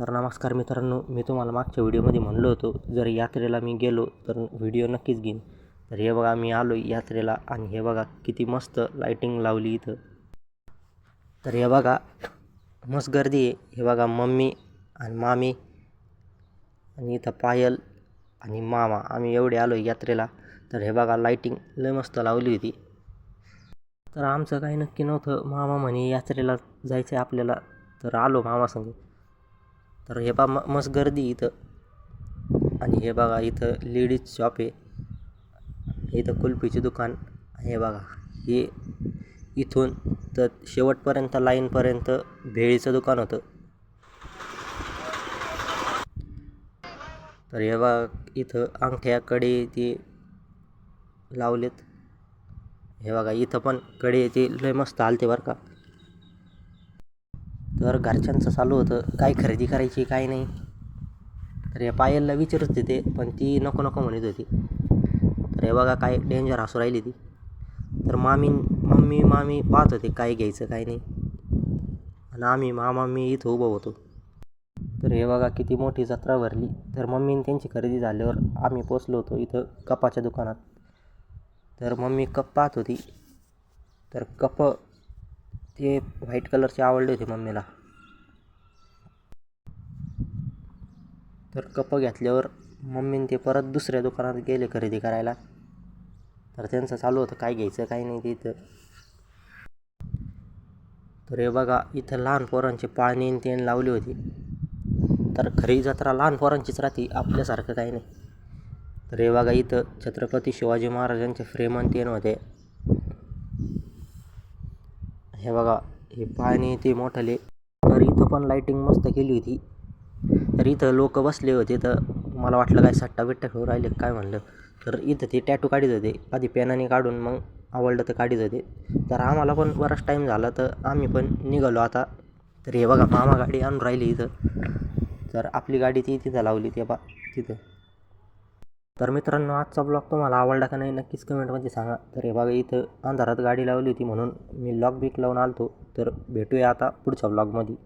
तर नमस्कार मित्रांनो मी तुम्हाला मागच्या व्हिडिओमध्ये म्हणलो होतो जर यात्रेला मी गेलो तर व्हिडिओ नक्कीच घेईन. तर हे बघा मी आलो यात्रेला आणि हे बघा किती मस्त लाईटिंग लावली इथं. तर हे बघा मस्त गर्दी आहे. हे बघा मम्मी आणि मामी आणि इथं पायल आणि मामा. आम्ही एवढे आलो यात्रेला. तर हे बघा लाईटिंग लय मस्त लावली होती. तर आमचं काही नक्की नव्हतं. मामा म्हणे यात्रेला जायचं आहे आपल्याला. तर आलो मामासंग तर हे बा म मस्त गर्दी इथं. आणि हे बघा इथं लेडीज शॉप आहे. इथं कुल्फीचे दुकान. हे बघा हे इथून तर शेवटपर्यंत लाईनपर्यंत भेळीचं दुकान होतं. तर हे बघा इथं अंगठ्याकडे ते लावलेत. हे बघा इथं पण कडे ते लय मस्त आलते बरं का. तर घरच्यांचं चालू होतं. काय खरेदी करायची काय नाही. तर या पायलला विचारत होते पण ती नको नको म्हणत होती. तर हे बघा काय डेंजर हसू राहिली ती. तर मामी मम्मी मामी पाहत होते काय घ्यायचं काय नाही. आणि आम्ही मामा मी इथं उभं होतो. तर हे बघा किती मोठी जत्रा भरली. तर मम्मीने त्यांची खरेदी झाल्यावर आम्ही पोचलो होतो इथं कपाच्या दुकानात. तर मम्मी कप पाहत होती. तर कप ते व्हाईट कलरचे आवडले होते मम्मीला. तर कप घेतल्यावर मम्मीने ते परत दुसऱ्या दुकानात गेले खरेदी करायला. तर त्यांचं चालू होतं काय घ्यायचं काय नाही ते इथं. तर हे बघा इथं लहान पोरांचे पाळणी तेन लावली होती. तर खरी जत्रा लहान पोरांचीच राहते आपल्यासारखं काही नाही. तर हे बघा इथं छत्रपती शिवाजी महाराजांचे फ्रेम आणि तेन होते. हे बघा हे पाणी ते मोठाले. तर इथं पण लाईटिंग मस्त केली होती. तर इथं लोक बसले होते तर मला वाटलं काय सट्टा बिट्टा खेळू राहिले काय म्हणलं. तर इथं ते टॅटू काढीत होते. आधी पेनाने काढून मग आवडलं तर काढीत होते. तर आम्हाला पण बराच टाईम झाला तर आम्ही पण निघालो आता. तर हे बघा मामा गाडी आणून राहिली इथं. तर आपली गाडी ती तिथं लावली ते बा तिथं. तर मित्रांनो आजचा ब्लॉग तुम्हाला आवडला का नाही नक्कीच कमेंटमध्ये सांगा. तर हे बघा इथं अंधारात गाडी लावली होती म्हणून मी लॉक बिक लावून आलतो. तर भेटूया आता पुढच्या ब्लॉगमध्ये